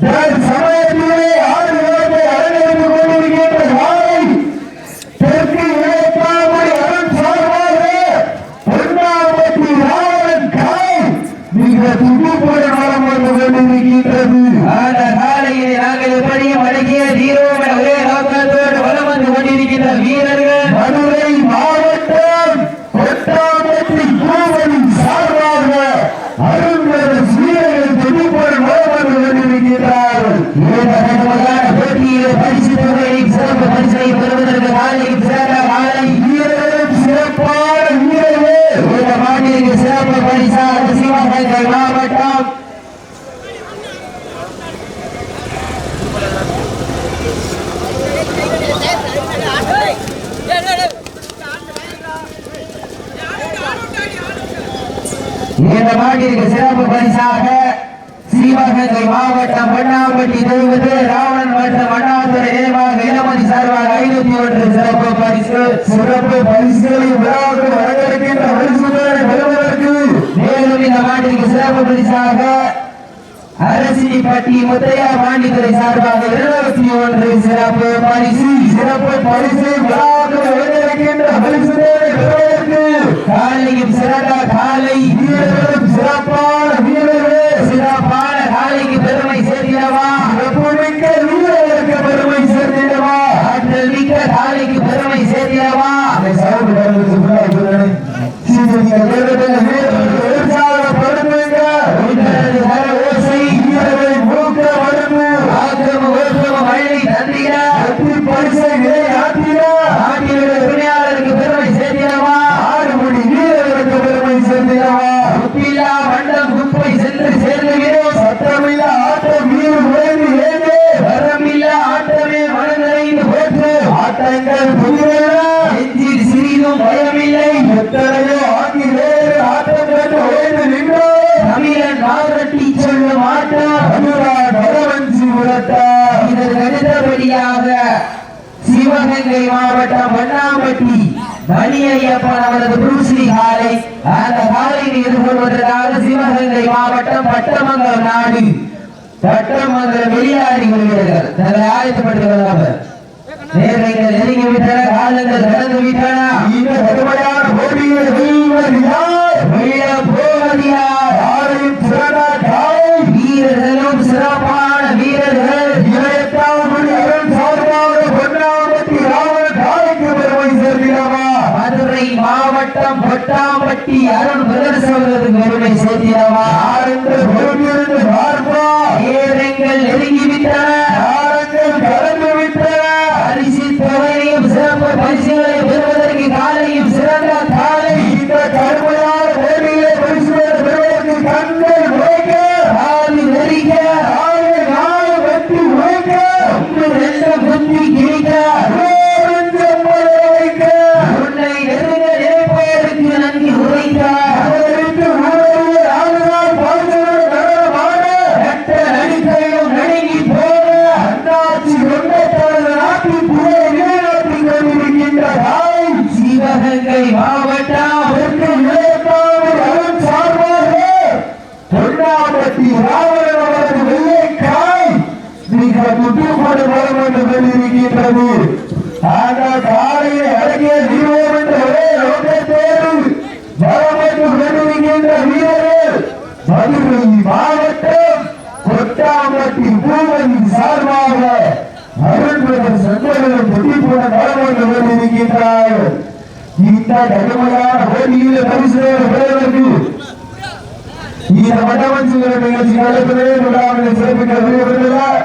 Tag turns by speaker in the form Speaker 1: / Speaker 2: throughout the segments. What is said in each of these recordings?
Speaker 1: That is Madurai மாவட்டம் இந்த மாட்டிற்கு சிறப்பு பரிசாக ஸ்ரீமகங்கை மாவட்டம் மண்ணாம்பட்டி தொகுதி ராவணன் மற்றும் அண்ணாதுரை நினைவாக இளமதி சார்பாக ஐநூத்தி ஒன்று சிறப்பு பரிசு சிறப்பு பரிசுகளை விழாவுக்கு வரவிருக்கின்ற பரிசுகளை இரண்டாவது பரிசாக அரசினிப்பட்டி முத்தையா பாண்டித்துறை சார்பாக இருநூத்தி ஒன்று சிறப்பு பரிசு சிறப்பு பரிசு விழாவுக்கு வழங்கியிருக்கின்ற பரிசு சிவகங்கை மாவட்டம் வண்ணாம்பட்டி பலியப்பன் அவரது புரூசி காலை அந்த காலையில் எதிர்கொள்வதற்காக சிவகங்கை மாவட்டம் பட்டமங்கலம் நாடு பட்டமங்கலம் வெளியாடி கொள்கிறார்கள் தங்களை ஆயத்தப்பட்டு கொள்ளாமல் காலங்கள் கடந்து விட்டன இந்த கட்டி பிரதர் பிரதர்சனத்துக்கு மறுபடியும் சேர்த்திடவா வந்து கொண்டிருக்கின்றது ஆனால் காலையில் அடங்கிய தீபம் என்ற ஒரே நோக்கத்தோடும் வரம்பட்டு கொண்டிருக்கின்ற வீரர்கள் மதுரை மாவட்டம் கொட்டாம்பட்டி பூமதி சார்பாக அருள்புரம் சந்தோஷம் பொட்டிப்போட வரம் வந்து கொண்டிருக்கின்றார்கள் இந்த கடுமையான போட்டியில் பரிசுகள் பெறுவதற்கு இந்த மண்டபம் நிகழ்ச்சி நடைபெற சிறப்பிக்க விரும்புகிறார்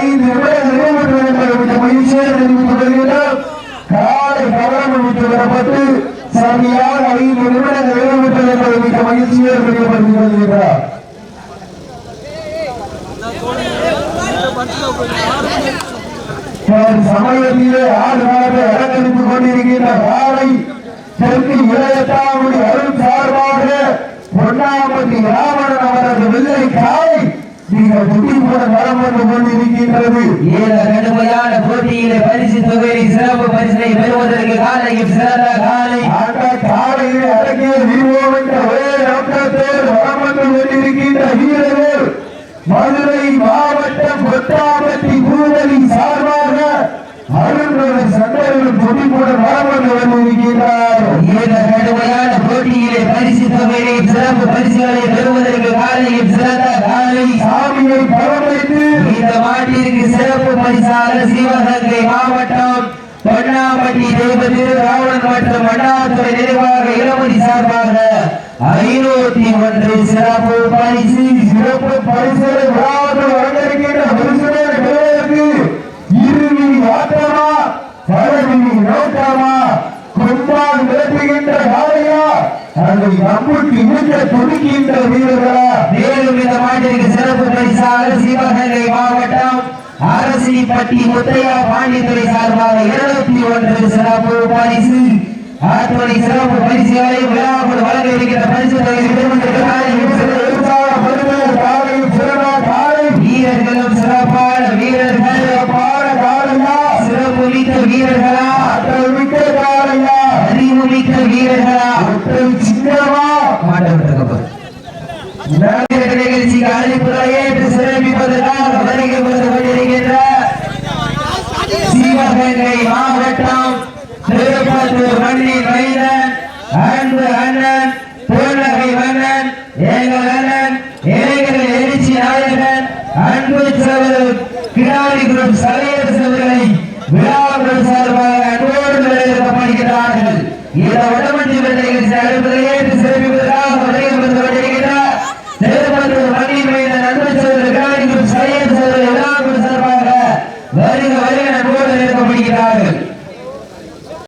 Speaker 1: ஐந்து நிமிடங்கள் மகிழ்ச்சியை தெரிவித்துக் மகிழ்ச்சியை சமயத்திலே ஆறு காலத்தை அலங்கரித்துக் கொண்டிருக்கின்ற காலை நீங்கள் புத்தி போட வளம் வந்து கொண்டிருக்கின்றது ஏழ சார்பாக சாமியை பரவழைத்து இந்த மாட்டிற்கு சிறப்பு பரிசாக சிவகங்கை மாவட்டம் பொன்னாம்பட்டி தெய்வத்திரு ராவணன் மற்றும் அண்ணாதுறை நிர்வாக இளமதி சார்பாக ஐநூத்தி ஒன்று சிறப்பு பரிசு சிறப்பு பரிசு துடிக்கின்ற வீரர்களா கல்யாணப்பட்டி முத்தையா பாண்டித்துறை சார்பாக இருநூத்தி ஒன்று சிறப்பு பரிசு ஆத்தோடி சிறப்பு பரிசுகளை விழாவில் வழங்க இருக்கின்ற பரிசு தொகையை வீரர்களும் சிறப்பான வீரர்கள் சிறப்பு மிக்க வீரர்களா அறிவு மிக்க வீரர்களா சின்னவா அழைப்புகளை அன்பு அண்ணன் தோழகை மன்னன் எங்கள் அண்ணன் இளைஞர் எழுச்சி நாயகன் அன்பு சகோதரர் கிடாரி குரூப் சலையரசு அவர்களை விழாவுடன் சார்பாக அன்போடு வரவேற்கப்படுகிறார்கள் இந்த வடமஞ்சி நிகழ்ச்சி அழைப்பதை ஏற்று சிறப்பிப்பது